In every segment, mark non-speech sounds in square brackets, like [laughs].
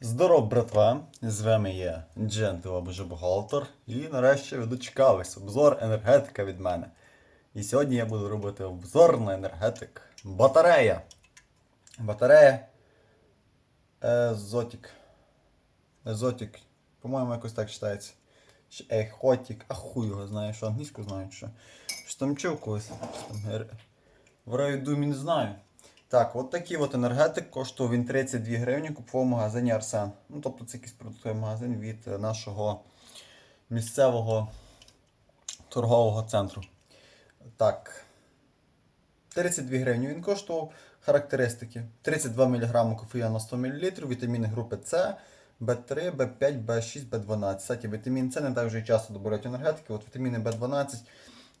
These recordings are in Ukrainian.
Здоров, братва! З вами є Джентл або же бухгалтер. І нарешті ви дочекались. Обзор енергетика від мене. І сьогодні я буду робити обзор на енергетик. Батарея. Батарея. Езотік. Езотік. По-моєму, якось так читається. Чи Ехотік. А хуй його знає, що англійську знаю, чи що. Там чув колись. Там В райдумі не знаю. Так, от такий от енергетик коштував він 32 гривні, купував в магазині Арсен. Ну, тобто це якийсь продуктовий магазин від е, нашого місцевого торгового центру. Так. 32 гривні він коштував. Характеристики: 32 мг кофеїну на 100 мл, вітаміни групи С, В3, В5, В6, В12. Кстати, вітамін С не так вже часто додають енергетики. От вітаміни В12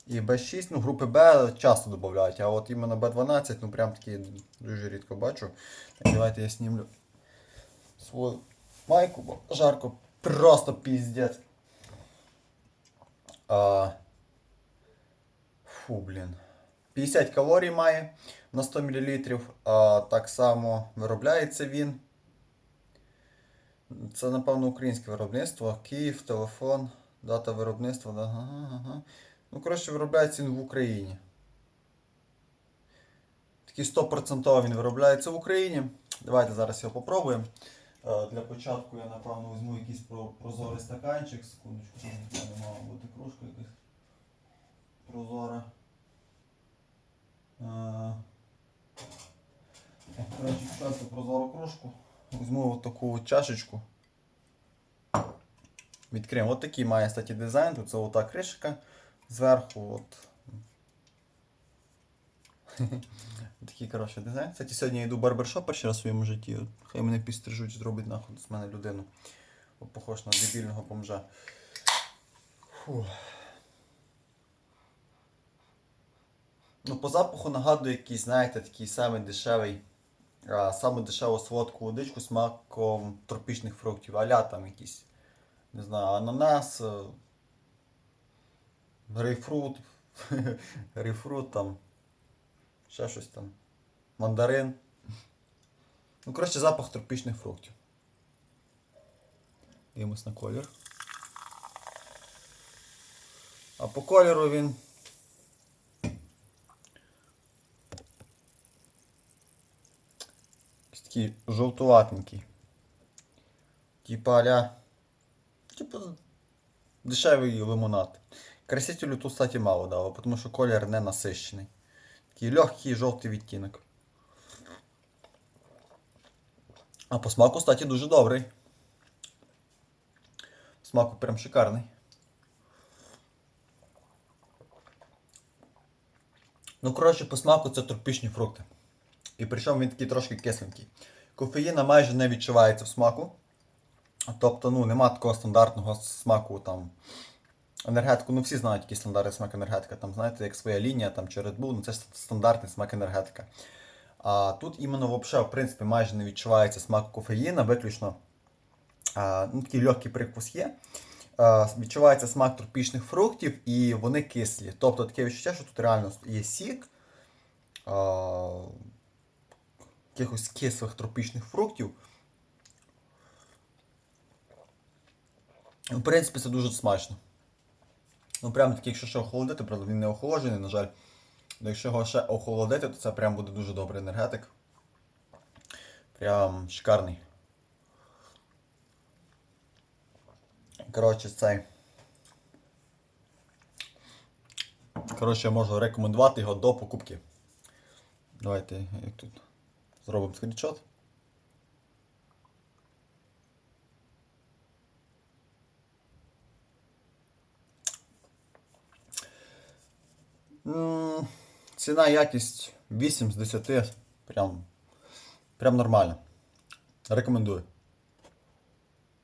і B6, ну, групи Б часто додають, а от іменно B12, ну прям такі дуже рідко бачу. Так, давайте я знімлю свою майку, бо жарко просто піздець. А, фу, блін. 50 калорій має на 100 мл. А, так само виробляється він. Це, напевно, українське виробництво. Київ, телефон, дата виробництва. Ага, ага. Ну, коротше, виробляється він в Україні. Такий 100% він виробляється в Україні. Давайте зараз його попробуємо. Е, Для початку я, напевно, візьму якийсь прозорий стаканчик. Секундочку, там не мала бути кружка якась прозора. Е, Коротше, спочатку прозору кружку. Візьму от таку чашечку. Відкриємо. От має кстати, дизайн. Тут це ота кришка зверху. От. [laughs] Такий коротше дизайн. Кстати, сьогодні я йду в барбершоп перший раз в своєму житті. От Хай мене підстрижуть, зробить нахуй з мене людину. Бо Похож на дебільного бомжа. Фу. Ну, по запаху нагадує якийсь, знаєте, такий самий дешевий, а, саму дешеву солодку водичку з смаком тропічних фруктів. Аля там якісь, не знаю, ананас, е, грейпфрут, [laughs] грейпфрут там, ще щось там, мандарин. Ну, коротше, запах тропічних фруктів. Дивимось на колір. А по кольору він. Такий жовтуватенький. Типа аля. Типа дешевий лимонад. Красителю тут, кстати, мало дало, тому що колір не насищений. Такий легкий жовтий відтінок. А по смаку, кстати, дуже добрий. Смаку прям шикарний. Ну, коротше, по смаку це тропічні фрукти. І причому він такий трошки кисленький. Кофеїна майже не відчувається в смаку. Тобто, ну, нема такого стандартного смаку там. Енергетику, ну всі знають, який стандартний смак енергетика. Там, знаєте, як своя лінія там, чи Red Bull, ну це стандартний смак енергетика. А тут іменно вообще, в принципі, майже не відчувається смак кофеїна, виключно а, ну, такий легкий прикус є. А, відчувається смак тропічних фруктів і вони кислі. Тобто таке відчуття, що тут реально є сік а, якихось кислих тропічних фруктів. В принципі, це дуже смачно. Ну, прям таки, якщо ще охолодити, правда, він не охолоджений, на жаль. Але якщо його ще охолодити, то це прям буде дуже добрий енергетик. Прям шикарний. Коротше, цей. Коротше, я можу рекомендувати його до покупки. Давайте як тут зробимо скріншот. Ціна якість 8 з 10. Прям, прям нормально. Рекомендую.